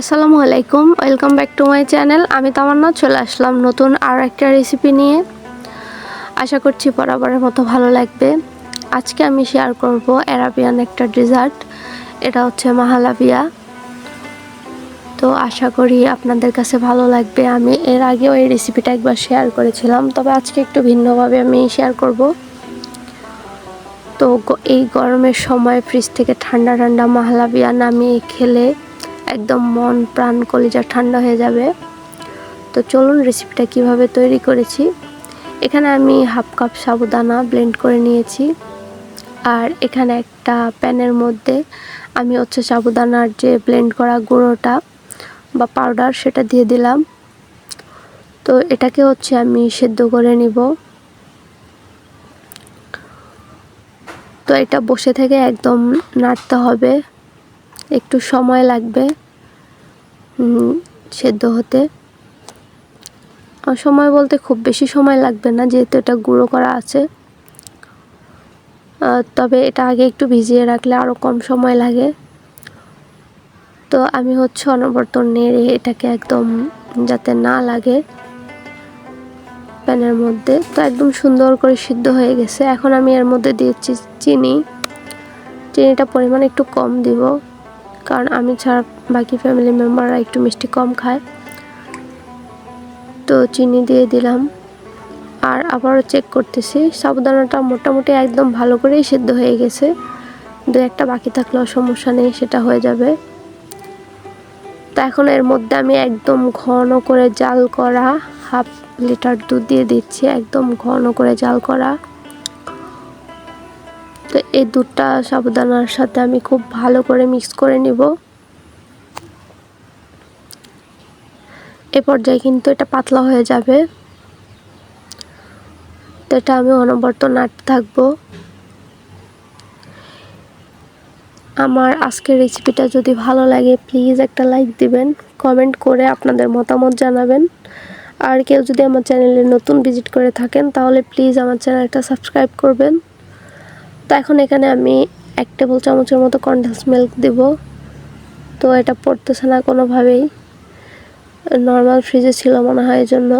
আসসালামু আলাইকুম welcome back to my channel আমি তামান্না, চলে আসলাম নতুন আর একটা রেসিপি নিয়ে। আশা করছি বরাবরের মতো ভালো লাগবে। আজকে আমি শেয়ার করব অ্যারাবিয়ান একটা ডেজার্ট এটা হচ্ছে মাহালাবিয়া তো আশা করি আপনাদের কাছে ভালো লাগবে। আমি এর আগেও এই রেসিপিটা একবার শেয়ার করেছিলাম, তবে আজকে একটু ভিন্নভাবে আমি শেয়ার করব। তো এই গরমের সময় ফ্রিজ থেকে ঠান্ডা ঠান্ডা মাহালাবিয়া নামিয়ে খেলে একদম মন, প্রাণ, কলিজা ঠান্ডা হয়ে যাবে। তো চলুন রেসিপিটা কীভাবে তৈরি করেছি। এখানে আমি হাফ কাপ সাবুদানা ব্লেন্ড করে নিয়েছি। আর এখানে একটা প্যানের মধ্যে আমি হচ্ছে সাবুদানার যে ব্লেন্ড করা গুঁড়োটা বা পাউডার সেটা দিয়ে দিলাম। তো এটাকে হচ্ছে আমি সেদ্ধ করে নিব। তো এটা বসে থেকে একদম নাড়তে হবে। একটু সময় লাগবে সেদ্ধ হতে। সময় বলতে খুব বেশি সময় লাগবে না, যেহেতু এটা গুঁড়ো করা আছে। তবে এটা আগে একটু ভিজিয়ে রাখলে আরও কম সময় লাগে। তো আমি হচ্ছে অনবর্ত নেড়ে এটাকে একদম যাতে না লাগে প্যানের মধ্যে। তো একদম সুন্দর করে সিদ্ধ হয়ে গেছে। এখন আমি এর মধ্যে দিয়েছি চিনি। চিনিটা পরিমাণ একটু কম দিব। কারণ আমি ছাড়া বাকি ফ্যামিলি মেম্বাররা একটু মিষ্টি কম খায়। তো চিনি দিয়ে দিলাম। আর আবারও চেক করতেছি। সাবুদানাটা মোটামুটি একদম ভালো করেই সেদ্ধ হয়ে গেছে। দু একটা বাকি থাকলেও সমস্যা নেই, সেটা হয়ে যাবে। তো এখন এর মধ্যে আমি একদম ঘন করে জাল করা হাফ লিটার দুধ দিয়ে দিচ্ছি। একদম ঘন করে জাল করা। তো এই দুধটা সাবুদানার সাথে আমি খুব ভালো করে মিক্স করে নিব। এ পর্যায়ে কিন্তু এটা পাতলা হয়ে যাবে। তো এটা আমি অনবর্ত নাড়তে থাকব। আমার আজকের রেসিপিটা যদি ভালো লাগে প্লিজ একটা লাইক দিবেন কমেন্ট করে আপনাদের মতামত জানাবেন। আর কেউ যদি আমার চ্যানেলে নতুন ভিজিট করে থাকেন, তাহলে প্লিজ আমার চ্যানেলটা সাবস্ক্রাইব করবেন। তো এখন এখানে আমি এক টেবিল চামচের মতো কন্ডেন্স মিল্ক দিব। তো এটা পড়তেছে না কোনোভাবেই। নর্মাল ফ্রিজে ছিল মনে হয় জন্য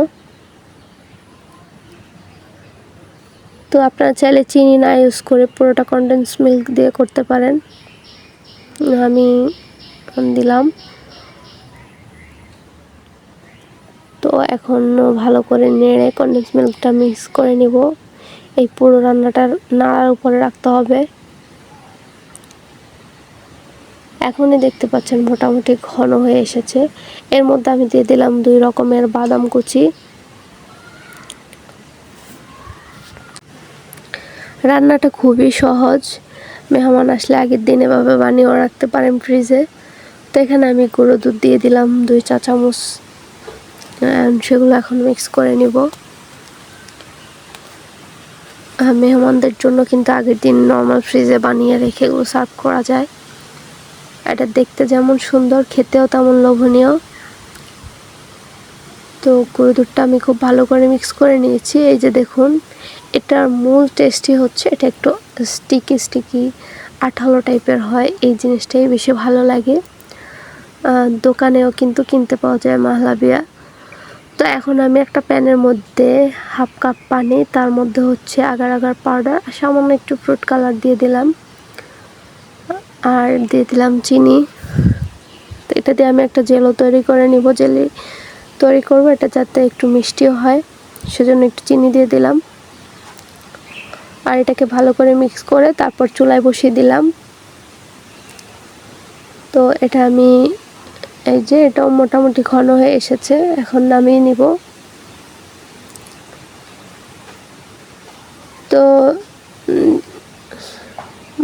তো আপনারা চাইলে চিনি না ইউজ করে পুরোটা কন্ডেন্স মিল্ক দিয়ে করতে পারেন। আমি দিলাম। তো এখন ভালো করে নেড়ে কন্ডেন্স মিল্কটা মিক্স করে নিব। এই পুরো রান্নাটা নাড়ার উপরে রাখতে হবে। এখনই দেখতে পাচ্ছেন মোটামুটি ঘন হয়ে এসেছে। এর মধ্যে আমি দিয়ে দিলাম দুই রকমের বাদাম কুচি। রান্নাটা খুবই সহজ। মেহমান আসলে আগের দিন এভাবে বানিয়েও রাখতে পারেন ফ্রিজে। তো এখানে আমি গুঁড়ো দুধ দিয়ে দিলাম, দুই চা চামচ সেগুলো এখন মিক্স করে নিব। মেহমানদের জন্য কিন্তু আগের দিন নর্মাল ফ্রিজে বানিয়ে রেখে এগুলো সার্ভ করা যায়। এটা দেখতে যেমন সুন্দর, খেতেও তেমন লোভনীয়। তো গুঁড়ো দুধটা আমি খুব ভালো করে মিক্স করে নিয়েছি। এই যে দেখুন, এটার মূল টেস্টই হচ্ছে, এটা একটু স্টিকি স্টিকি আঠালো টাইপের হয়। এই জিনিসটাই বেশি ভালো লাগে। দোকানেও কিন্তু কিনতে পাওয়া যায় মাহলাবিয়া তো এখন আমি একটা প্যানের মধ্যে হাফ কাপ পানি, তার মধ্যে হচ্ছে আগার আগার পাউডার সামান্য একটু ফ্রুট কালার দিয়ে দিলাম। আর দিয়ে দিলাম চিনি। তো এটা দিয়ে আমি একটা জেলও তৈরি করে নিব। জেলি তৈরি করব, এটা যাতে একটু মিষ্টিও হয়, সেজন্য একটু চিনি দিয়ে দিলাম। আর এটাকে ভালো করে মিক্স করে তারপর চুলায় বসিয়ে দিলাম। তো এটা আমি এই যে এটাও মোটামুটি ঘন হয়ে এসেছে, এখন নামিয়ে নিব। তো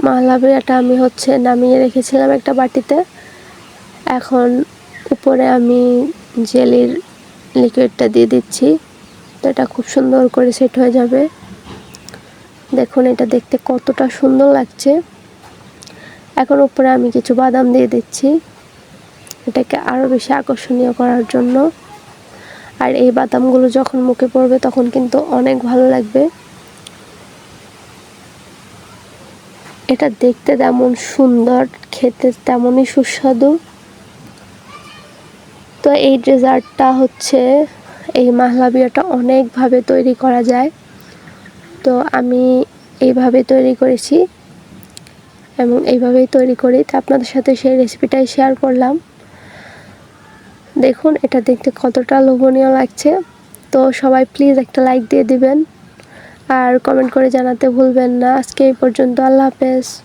মালাবিয়াটা আমি হচ্ছে নামিয়ে রেখেছিলাম একটা বাটিতে। এখন উপরে আমি জেলির লিকুইডটা দিয়ে দিচ্ছি। তো এটা খুব সুন্দর করে সেট হয়ে যাবে। দেখুন এটা দেখতে কতটা সুন্দর লাগছে। এখন উপরে আমি কিছু বাদাম দিয়ে দিচ্ছি। এটাকে আরও বেশি আকর্ষণীয় করার জন্য। আর এই বাদামগুলো যখন মুখে পড়বে তখন কিন্তু অনেক ভালো লাগবে। এটা দেখতে তেমন সুন্দর, খেতে তেমনই সুস্বাদু। তো এই ডেজার্টটা হচ্ছে, এই মাহলাবিয়াটা অনেকভাবে তৈরি করা যায়। তো আমি এইভাবে তৈরি করেছি এবং এইভাবেই তৈরি করি। তো আপনাদের সাথে সেই রেসিপিটাই শেয়ার করলাম। দেখুন, এটা দেখতে কতটা লোভনীয় লাগছে। তো সবাই প্লিজ একটা লাইক দিয়ে দিবেন। আর কমেন্ট করে জানাতে ভুলবেন না। আজকে এই পর্যন্ত, আল্লাহ হাফেজ।